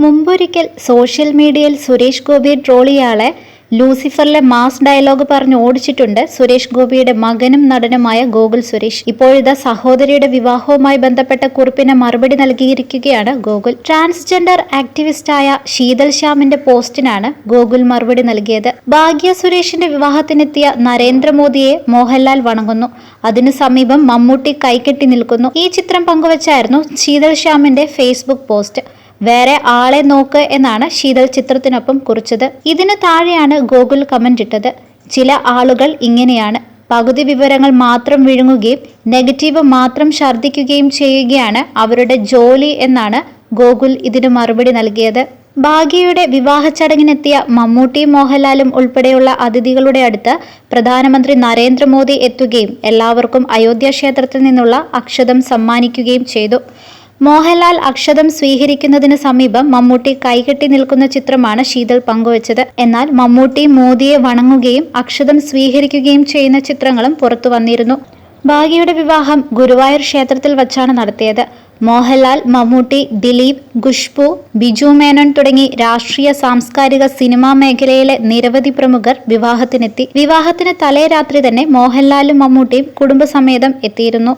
മുമ്പൊരിക്കൽ social മീഡിയയിൽ സുരേഷ് ഗോപിയെ ട്രോളിയാളെ ലൂസിഫറിലെ mass dialogue പറഞ്ഞ് ഓടിച്ചിട്ടുണ്ട് സുരേഷ് ഗോപിയുടെ മകനും നടനുമായ ഗോകുൽ സുരേഷ്. ഇപ്പോഴിതാ സഹോദരിയുടെ വിവാഹവുമായി ബന്ധപ്പെട്ട കുറിപ്പിന് മറുപടി നൽകിയിരിക്കുകയാണ് ഗോകുൽ. ട്രാൻസ്ജെൻഡർ ആക്ടിവിസ്റ്റായ ശീതൽ ശ്യാമിന്റെ പോസ്റ്റിനാണ് ഗോകുൽ മറുപടി നൽകിയത്. ഭാഗ്യ സുരേഷിന്റെ വിവാഹത്തിനെത്തിയ നരേന്ദ്രമോദിയെ മോഹൻലാൽ വണങ്ങുന്നു. അതിനു സമീപം മമ്മൂട്ടി കൈകെട്ടി നിൽക്കുന്നു. ഈ ചിത്രം പങ്കുവച്ചായിരുന്നു ശീതൽ ശ്യാമിന്റെ ഫേസ്ബുക്ക് പോസ്റ്റ്. വേറെ ആളെ നോക്ക് എന്നാണ് ശീതൽ ചിത്രത്തിനൊപ്പം കുറിച്ചത്. ഇതിന് താഴെയാണ് ഗോകുൽ കമന്റ് ഇട്ടത്. ചില ആളുകൾ ഇങ്ങനെയാണ്. പകുതി വിവരങ്ങൾ മാത്രം വിഴുങ്ങുകയും നെഗറ്റീവ് മാത്രം ഛർദ്ദിക്കുകയും ചെയ്യുകയാണ് അവരുടെ ജോലി എന്നാണ് ഗോകുൽ ഇതിന് മറുപടി നൽകിയത്. ഭാഗ്യയുടെ വിവാഹ ചടങ്ങിനെത്തിയ മമ്മൂട്ടി മോഹൻലാലും ഉൾപ്പെടെയുള്ള അതിഥികളുടെ അടുത്ത് പ്രധാനമന്ത്രി നരേന്ദ്രമോദി എത്തുകയും എല്ലാവർക്കും അയോധ്യ ക്ഷേത്രത്തിൽ നിന്നുള്ള അക്ഷതം സമ്മാനിക്കുകയും ചെയ്തു. മോഹൻലാൽ അക്ഷതം സ്വീകരിക്കുന്നതിന് സമീപം മമ്മൂട്ടി കൈകെട്ടി നിൽക്കുന്ന ചിത്രമാണ് ശീതൾ പങ്കുവച്ചത്. എന്നാൽ മമ്മൂട്ടി മോദിയെ വണങ്ങുകയും അക്ഷതം സ്വീകരിക്കുകയും ചെയ്യുന്ന ചിത്രങ്ങളും പുറത്തു വന്നിരുന്നു. ഭാഗ്യയുടെ വിവാഹം ഗുരുവായൂർ ക്ഷേത്രത്തിൽ വച്ചാണ് നടത്തിയത്. മോഹൻലാൽ മമ്മൂട്ടി ദിലീപ് ഖുഷ്ബു ബിജു മേനോൻ തുടങ്ങി രാഷ്ട്രീയ സാംസ്കാരിക സിനിമാ മേഖലയിലെ നിരവധി പ്രമുഖർ വിവാഹത്തിനെത്തി. വിവാഹത്തിന് തലേ രാത്രി തന്നെ മോഹൻലാലും മമ്മൂട്ടിയും കുടുംബസമേതം എത്തിയിരുന്നു.